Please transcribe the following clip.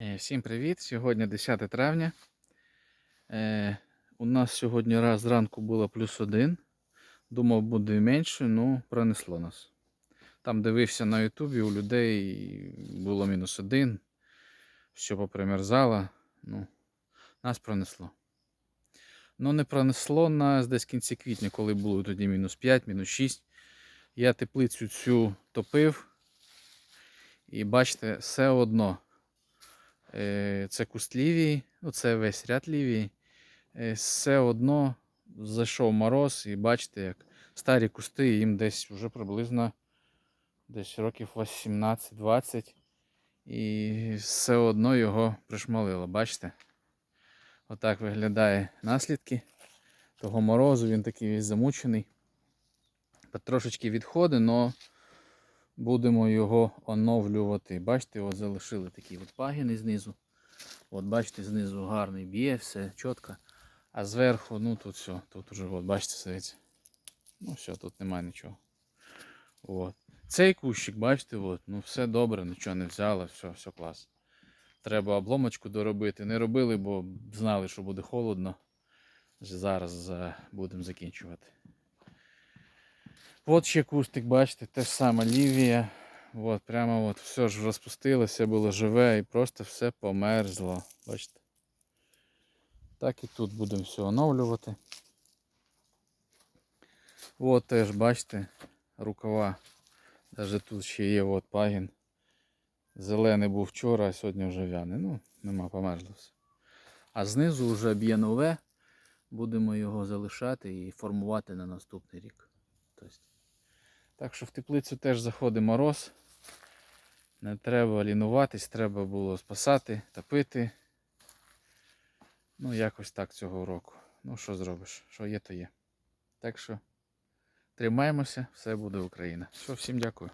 Е, Всім привіт! Сьогодні 10 травня. Е, у нас сьогодні раз зранку було плюс один. Думав, буде менше, ну пронесло нас. Там дивився на Ютубі, у людей було мінус один, що попримерзало. Ну, нас пронесло. Ну, не пронесло нас десь в кінці квітня, коли було тоді мінус 5, мінус 6. Я теплицю цю топив. І бачите, все одно. Е, Це куст лівій, це весь ряд лівій. Е, Все одно зайшов мороз, і бачите, як старі кусти, їм десь вже приблизно десь років 18-20. І все одно його пришмалило. Бачите? Отак виглядає наслідки того морозу. Він такий весь замучений. Трошечки відходить, але будемо його оновлювати. Бачите, от залишили такі от пагіни знизу. От бачите, знизу гарний б'є, все чітко. А зверху, ну тут все, тут уже, от, бачите, сидиться. Ну все, тут немає нічого. От. Цей кущик, бачите, от, ну все добре, нічого не взяло, все, все клас. Треба обломочку доробити. Не робили, бо знали, що буде холодно. Зараз е, будемо закінчувати. От ще кустик, бачите, те ж саме лівія. От, прямо от все ж розпустилося, було живе і просто все померзло. Бачите? Так і тут будемо все оновлювати. От теж, бачите, рукава. Навіть тут ще є от пагін. Зелений був вчора, а сьогодні вже в'яне. Ну, нема, померзло все. А знизу вже б'є нове. Будемо його залишати і формувати на наступний рік. Так що в теплицю теж заходить мороз. Не треба лінуватись, треба було спасати, топити. Ну, якось так цього року. Ну, що зробиш? Що є, то є. Так що тримаємося, все буде Україна. Що, всім дякую.